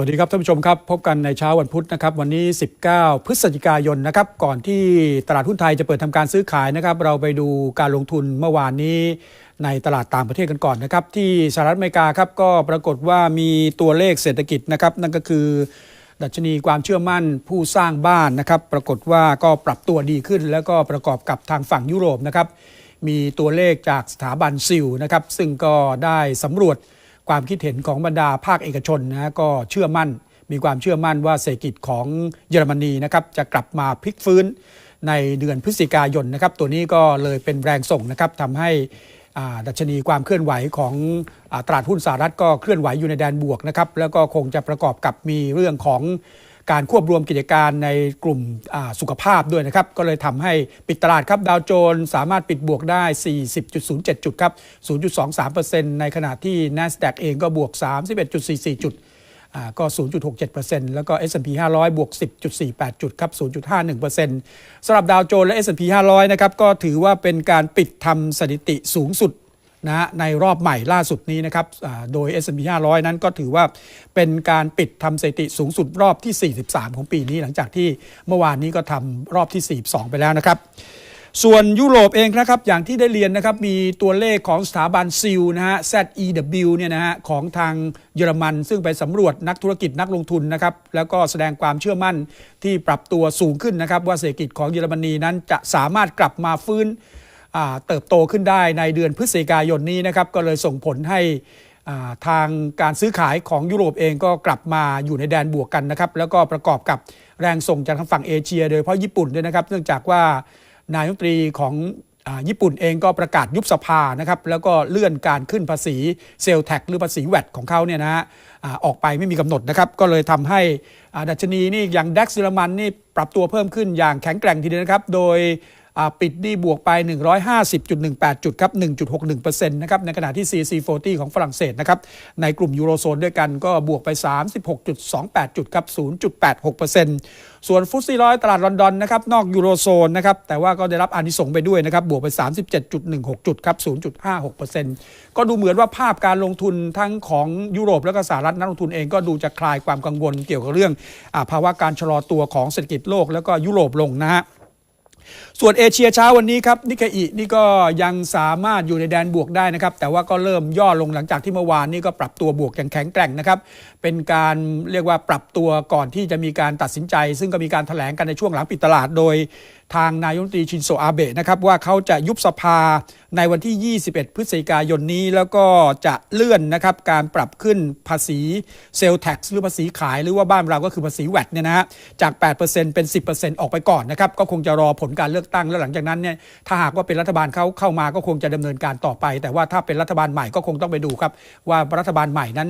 วัสดีครับท่านผู้ชมครับ พบกันในเช้าวันพุธนะครับวันนี้ 19 พฤศจิกายนนะครับก่อนที่ตลาดหุ้นไทยจะเปิดทำการซื้อขายนะครับเราไปดูการลงทุนเมื่อวานนี้ในตลาดต่างประเทศกันก่อนนะครับที่สหรัฐอเมริกาครับก็ปรากฏว่ามีตัวเลขเศรษฐกิจนะครับนั่นก็คือ ดัชนีความเชื่อมั่นผู้สร้างบ้านนะครับปรากฏว่าก็ปรับตัวดีขึ้น แล้วก็ประกอบกับทางฝั่งยุโรปนะครับมีตัวเลขจากสถาบันซิลนะครับซึ่งก็ได้สำรวจ ความคิดเห็นของบรรดาภาคเอกชนนะก็เชื่อมั่น มีความเชื่อมั่นว่าเศรษฐกิจของเยอรมนีนะครับจะกลับมาพลิกฟื้นในเดือนพฤศจิกายนนะครับ ตัวนี้ก็เลยเป็นแรงส่งนะครับทำให้ดัชนีความเคลื่อนไหวของอตลาดหุ้นสหรัฐก็เคลื่อนไหวอยู่ในแดนบวกนะครับแล้วก็คงจะประกอบกับมีเรื่องของ การควบรวมกิจการในกลุ่มสุขภาพด้วยนะครับ ก็เลยทำให้ปิดตลาดครับดาวโจนส์สามารถปิดบวกได้ 40.07 จุดครับ 0.23%ในขณะที่ NASDAQ เองก็บวก 31.44 จุดอ่าก็ 0.67%แล้วก็ S&P 500 บวก 10.48 จุดครับ 0.51%สำหรับดาวโจนส์และ S&P 500 นะครับ ก็ถือว่าเป็นการปิดทำสถิติสูงสุด นะในรอบใหม่ล่าสุดนี้นะครับโดย S&P 500 นั้นก็ถือว่าเป็นการปิดทำสถิติสูงสุดรอบที่ 43 ของปีนี้ หลังจากที่เมื่อวานนี้ก็ทำรอบที่ 42 ไปแล้วนะครับส่วนยุโรปเองนะครับอย่างที่ได้เรียนนะครับมีตัวเลขของสถาบันซิลนะฮะ ZEW เนี่ยนะฮะของทางเยอรมัน ซึ่งไปสำรวจนักธุรกิจนักลงทุนนะครับแล้วก็แสดงความเชื่อมั่นที่ปรับตัวสูงขึ้นนะครับว่าเศรษฐกิจของเยอรมนีนั้นจะสามารถกลับมาฟื้น เติบโตขึ้นได้ในเดือนพฤศจิกายนนี้นะครับก็เลยส่งผลให้ทางการซื้อขายของยุโรปเองก็กลับมาอยู่ในแดนบวกกันนะครับแล้วก็ประกอบกับแรงส่งจากทางฝั่งเอเชีย โดยเฉพาะญี่ปุ่นด้วยนะครับ เนื่องจากว่านายกรัฐมตรีของญี่ปุ่นเองก็ประกาศยุบสภานะครับแล้วก็เลื่อนการขึ้นภาษีเซลล์แท็กหรือภาษีแวดของเขาเนี่ยนะฮะออกไปไม่มีกำหนดนะครับ ก็เลยทำให้ดัชนีนี่อย่างดัคเยอรมันนี่ปรับตัวเพิ่มขึ้นอย่างแข็งแกร่งทีเดียวนะครับ โดย ปิดนี่บวกไป 150.18 จุดครับ 1.61%นะครับในขณะที่ CAC 40 ของฝรั่งเศสนะครับในกลุ่มยูโรโซนด้วยกันก็บวกไป 36.28 จุดครับ 0.86%ส่วนฟุตซี่ร้อยตลาดลอนดอนนะครับนอกยูโรโซนนะครับแต่ว่าก็ได้รับอานิสงส์ไปด้วยนะครับบวกไป 37.16 จุดครับ 0.56%ก็ดูเหมือนว่าภาพการลงทุนทั้งของยุโรปและก็สหรัฐนักลงทุนเองก็ดูจะคลายความกังวลเกี่ยวกับเรื่องอภาวะการชะลอตัวของเศรษฐกิจโลกแล้วก็ยุโรปลงนะฮะ ส่วนเอเชียเช้าวันนี้ครับนิกเกอินี่ก็ยังสามารถอยู่ในแดนบวกได้นะครับ แต่ว่าก็เริ่มย่อลงหลังจากที่เมื่อวานนี้ก็ปรับตัวบวกอย่างแข็งแกร่งนะครับ เป็นการเรียกว่าปรับตัวก่อนที่จะมีการตัดสินใจ ซึ่งก็มีการแถลงกันในช่วงหลังปิดตลาดโดยทางนายมนตรีชินโซอาเบะนะครับว่าเขาจะยุบสภาในวันที่ 21 พฤศจิกายนนี้ แล้วก็จะเลื่อนนะครับการปรับขึ้นภาษีเซลล์แท็กหรือภาษีขายหรือว่าบ้านเราก็คือภาษีแวดเนี่ยนะฮะจาก 8%เป็น 10%ออกไปก่อนนะครับก็คงจะรอผลการเลือกตั้งแล้วหลังจากนั้นเนี่ยถ้าหากว่าเป็นรัฐบาลเขาเข้ามาก็คงจะดำเนินการต่อไป แต่ว่าถ้าเป็นรัฐบาลใหม่ก็คงต้องไปดูครับ ว่ารัฐบาลใหม่นั้น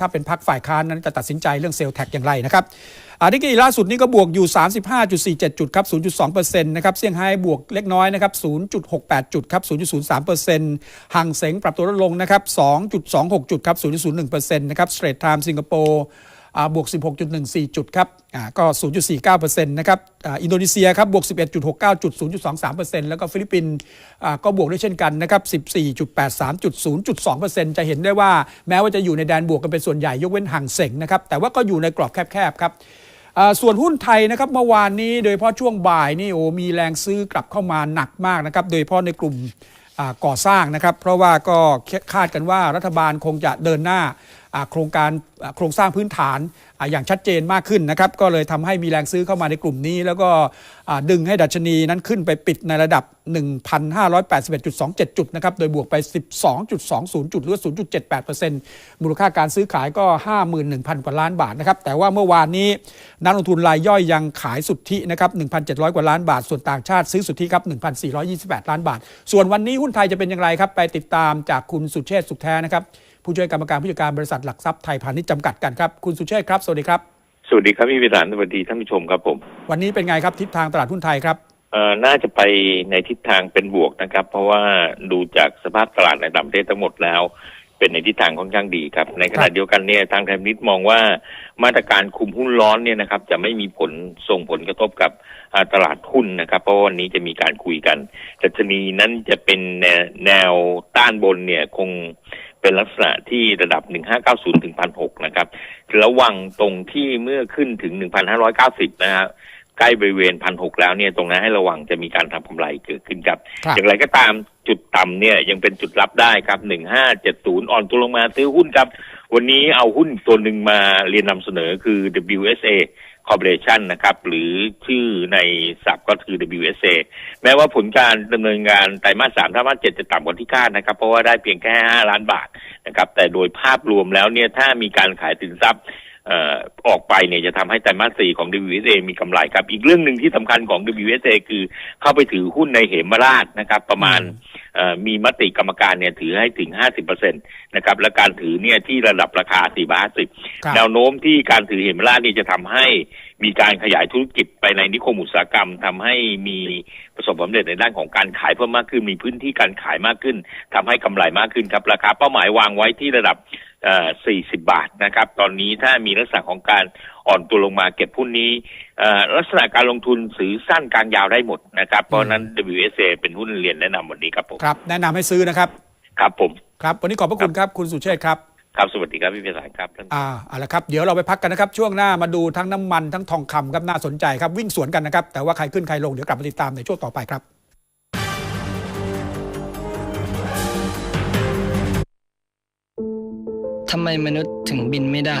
ถ้าเป็นพรรคฝ่ายค้านนั้นจะตัดสินใจเรื่องเซลล์แท็กอย่างไรนะครับอานิกเกอิล่าสุดนี้ก็บวกอยู่ 35.47 จุดครับ 0.2%นะครับ เซี่ยงไฮ้บวกเล็กน้อยนะครับ 0.68 จุดครับ 0.03%ห่างเสงปรับตัวลดลงนะครับ 2.26 จุดครับ 0.01%นะครับสเตรทไทม์สิงคโปร์ บวก 16.14 จุดครับก็ 0.49%นะครับอ,อินโดนีเซียครับบวก 11.69จุด0.23%แล้วก็ฟิลิปปินส์ก็บวกด้วยเช่นกันนะครับ 14.83จุด0.2%จะเห็นได้ว่าแม้ว่าจะอยู่ในแดนบวกกันเป็นส่วนใหญ่ยกเว้นห่างเสงนะครับแต่ว่าก็อยู่ในกรอบแคบๆครับส่วนหุ้นไทยนะครับเมื่อวานนี้โดยเฉพาะช่วงบ่ายนี่โอ้มีแรงซื้อกลับเข้ามาหนักมากนะครับโดยเฉพาะในกลุ่มก่อสร้างนะครับ เพราะว่าก็คาดกันว่ารัฐบาลคงจะเดินหน้าโครงการโครงสร้างพื้นฐานอย่างชัดเจนมากขึ้นนะครับก็เลยทำให้มีแรงซื้อเข้ามาในกลุ่มนี้ แล้วก็ดึงให้ดัชนีนั้นขึ้นไปปิดในระดับ 1,581.27 จุดนะครับโดยบวกไป 12.20 จุดหรือ 0.78%มูลค่าการซื้อขายก็ 51,000 กว่าล้านบาทนะครับแต่ว่าเมื่อวานนี้นักลงทุนรายย่อยยังขายสุทธินะครับ1,700 กว่าล้านบาท ส่วนต่างชาติซื้อสุทธิครับ 1,428 ล้านบาท ส่วนวันนี้หุ้นไทยจะเป็นอย่างไรครับไปติดตามจากคุณสุเชษสุขแท้นะครับ ผู้ช่วยกรรมการผู้จัดการบริษัทหลักทรัพย์ไทยพาณิชย์จำกัดกันครับคุณสุเชษฐ์ครับสวัสดีครับสวัสดีครับพี่วิสารสวัสดีท่านผู้ชมครับผม วันนี้เป็นไงครับทิศทางตลาดหุ้นไทยครับเอ่อน่าจะไปในทิศทางเป็นบวกนะครับ เพราะว่าดูจากสภาพตลาดในต่างประเทศทั้งหมดแล้ว เป็นในทิศทางค่อนข้างดีครับ ในขคณะรับเดียวกันเนี่ยทางไทยมิตมองว่ามาตรการคุมหุ้นร้อนเนี่ยนะครับ จะไม่มีผลส่งผลกระทบกับอ่าตลาดหุ้นนะครับ เพราะว่าวันนี้จะมีการคุยกันดัชนีนั้นจะเป็นแนวแนวต้านบนเนี่ยคง เป็นลักษณะที่ระดับ 1590 ถึง1,600นะครับระวังตรงที่เมื่อขึ้นถึง 1,590 นะครับใกล้บริเวณพันหกแล้วเนี่ยตรงนั้นให้ระวังจะมีการทำกำไรเกิดขึ้นครับครับอย่างไรก็ตามจุดต่ำเนี่ยยังเป็นจุดรับได้ครับหนึ่งห้าเจ็ดศูนย์อ่อนตัวลงมาซื้อหุ้นครับ วันนี้เอาหุ้นตัวหนึ่งมาเรียนนำเสนอคือ WSA Corporation นะครับ หรือชื่อในศัพท์ก็คือ WSA แม้ว่าผลการดำเนินงานไตรมาสสามไตรมาสเจ็ดจะต่ำกว่าที่คาดนะครับ เพราะว่าได้เพียงแค่ห้าล้านบาทนะครับ แต่โดยภาพรวมแล้วเนี่ยถ้ามีการขายสินทรัพย์ออกไปเนี่ยจะทำให้ไตรมาสสี่ของ WSA มีกำไรครับ อีกเรื่องหนึ่งที่สำคัญของ WSA คือเข้าไปถือหุ้นในเหมราชนะครับ ประมาณ มีมติกรรมการเนี่ยถือให้ถึง 50%นะครับ และการถือเนี่ยที่ระดับราคา4บาท10ครับแนวโน้มที่การถือเหมราชนี่จะทำให้มีการขยายธุรกิจไปในนิคมอุตสาหกรรมทำให้มีประสบความสำเร็จในด้านของการขายเพิ่มมากขึ้น มีพื้นที่การขายมากขึ้นทำให้กำไรมากขึ้นครับ ราคาเป้าหมายวางไว้ที่ระดับเอ่อ40 บาทนะครับ ตอนนี้ถ้ามีลักษณะของการ อ่อนตัวลงมาเก็บหุ้นนี้เอ่อลักษณะการลงทุนซื้อสั้นกลางยาวได้หมดนะครับ เพราะฉะนั้น WSA เป็นหุ้นเรียนแนะนำวันนี้ครับผมครับ แนะนำให้ซื้อนะครับ ครับผมครับ วันนี้ขอบพระคุณครับคุณสุเชษฐ์ครับครับสวัสดีครับพี่พิสารครับอ่าเอาละครับ เดี๋ยวเราไปพักกันนะครับ ช่วงหน้ามาดูทั้งน้ำมันทั้งทองคำครับน่าสนใจครับวิ่งสวนกันนะครับ แต่ว่าใครขึ้นใครลงเดี๋ยวกลับมาติดตามในช่วงต่อไปครับทำไมมนุษย์ถึงบินไม่ได้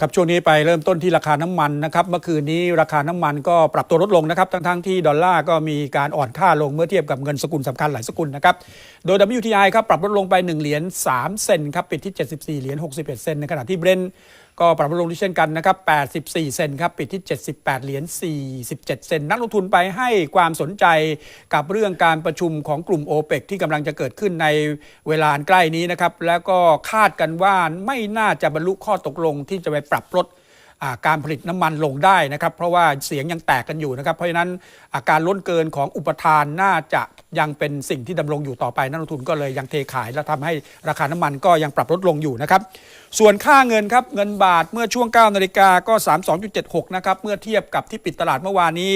เอาละครับช่วงนี้ไปเริ่มต้นที่ราคาน้ำมันนะครับเมื่อคืนนี้ราคาน้ำมันก็ปรับตัวลดลงนะครับทั้งๆที่ดอลลาร์ก็มีการอ่อนค่าลงเมื่อเทียบกับเงินสกุลสำคัญหลายสกุลนะครับโดย WTI ครับปรับลดลงไป 1 เหรียญ3เซนครับปิดที่ 74 เหรียญ61 เซนในขณะที่เบรนท์ ก็ปรับลงด้วยเช่นกันนะครับ 84 เซนครับ ปิดที่ 78 เหรียญ 47 เซน นักลงทุนไปให้ความสนใจกับเรื่องการประชุมของกลุ่มโอเปกที่กำลังจะเกิดขึ้นในเวลาใกล้นี้นะครับ แล้วก็คาดกันว่าไม่น่าจะบรรลุข้อตกลงที่จะไปปรับลด การผลิตน้ำมันลงได้นะครับ เพราะว่าเสียงยังแตกกันอยู่นะครับ เพราะฉะนั้นอาการล้นเกินของอุปทานน่าจะยังเป็นสิ่งที่ดำรงอยู่ต่อไปนักลงทุนก็เลยยังเทขาย และทำให้ราคาน้ำมันก็ยังปรับลดลงอยู่นะครับส่วนค่าเงินครับเงินบาทเมื่อช่วง 9 นาฬิกาก็ 32.76 นะครับ เมื่อเทียบกับที่ปิดตลาดเมื่อวานนี้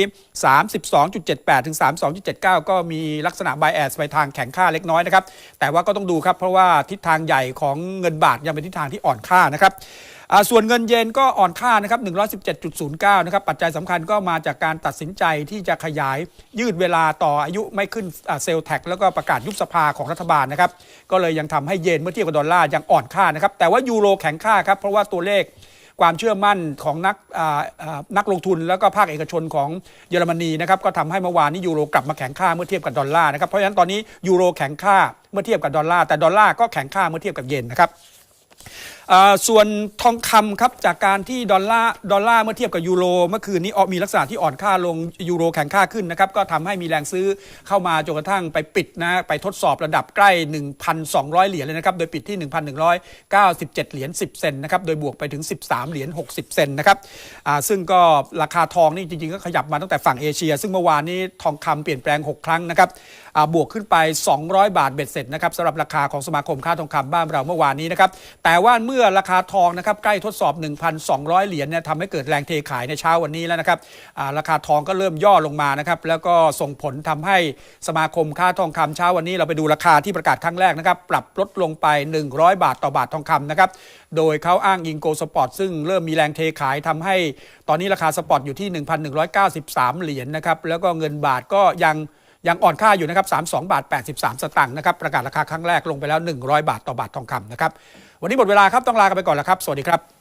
32.78 ถึง 32.79 ก็มีลักษณะ b บ a s ไปทางแข็งค่าเล็กน้อยนะครับ แต่ว่าก็ต้องดูครับ เพราะว่าทิศทางใหญ่ของเงินบาทยังเป็นทิศทางที่อ่อนค่านะครับ ส่วนเงินเยนก็อ่อนค่านะครับ 117.09 นะครับ ปัจจัยสำคัญก็มาจากการตัดสินใจที่จะขยายยืดเวลาต่ออายุไม่ขึ้นเซลล์แท็กแล้วก็ประกาศยุบสภาของรัฐบาลนะครับ ก็เลยยังทำให้เยนเมื่อเทียบกับดอลลาร์ยังอ่อนค่านะครับ แต่ว่ายูโรแข็งค่าครับ เพราะว่าตัวเลขความเชื่อมั่นของนักนักลงทุนแล้วก็ภาคเอกชนของเยอรมนีนะครับก็ทำให้เมื่อวานนี้ยูโรกลับมาแข็งค่าเมื่อเทียบกับดอลลาร์นะครับเพราะฉะนั้นตอนนี้ยูโรแข็งค่าเมื่อเทียบกับดอลลาร์แต่ดอลลาร์ก็แข็งค่าเมื่อเทียบกับเยนนะครับ ส่วนทองคำครับจากการที่ดอลลาร์ดอลลาร์เมื่อเทียบกับยูโรเมื่อคืนนี้ออกมีลักษณะที่อ่อนค่าลงยูโรแข็งค่าขึ้นนะครับก็ทำให้มีแรงซื้อเข้ามาจนกระทั่งไปปิดนะไปทดสอบระดับใกล้ 1,200 เหรียญเลยนะครับโดยปิดที่ 1,197 เหรียญ10 เซนนะครับโดยบวกไปถึง 13 เหรียญ60 เซนนะครับซึ่งก็ราคาทองนี่จริงๆก็ขยับมาตั้งแต่ฝั่งเอเชีย ซึ่งเมื่อวานนี้ทองคำเปลี่ยนแปลง 6 ครั้งนะครับบวกขึ้นไป 200 บาทเบ็ดเสร็จนะครับสำหรับราคาของสมาคมค้าทองคำบ้านเราเมื่อวานนี้นะครับแต่ว่าเมื่อมื่อราคาทองนะครับใกล้ทดสอบ 1,200 เหรียญเนี่ยทำให้เกิดแรงเทขายในเช้าวันนี้แล้วนะครับราคาทองก็เริ่มย่อลงมานะครับแล้วก็ส่งผลทำให้สมาคมค่าทองคำเช้าวันนี้เราไปดูราคาที่ประกาศครั้งแรกนะครับปรับลดลงไป 100 บาทต่อบาททองคำนะครับโดยเขาอ้างอิงโกสปอร์ตซึ่งเริ่มมีแรงเทขายทำให้ตอนนี้ราคาสปอร์ตอยู่ที่ 1,193 เหรียญนะครับแล้วก็เงินบาทก็ยังยังอ่อนค่าอยู่นะครับ32บาท83 สตางค์นะครับประกาศราคาครั้งแรกลงไปแล้ว 100 บาทต่อบาททองคำนะครับ วันนี้หมดเวลาครับต้องลากันไปก่อนแล้วครับ สวัสดีครับ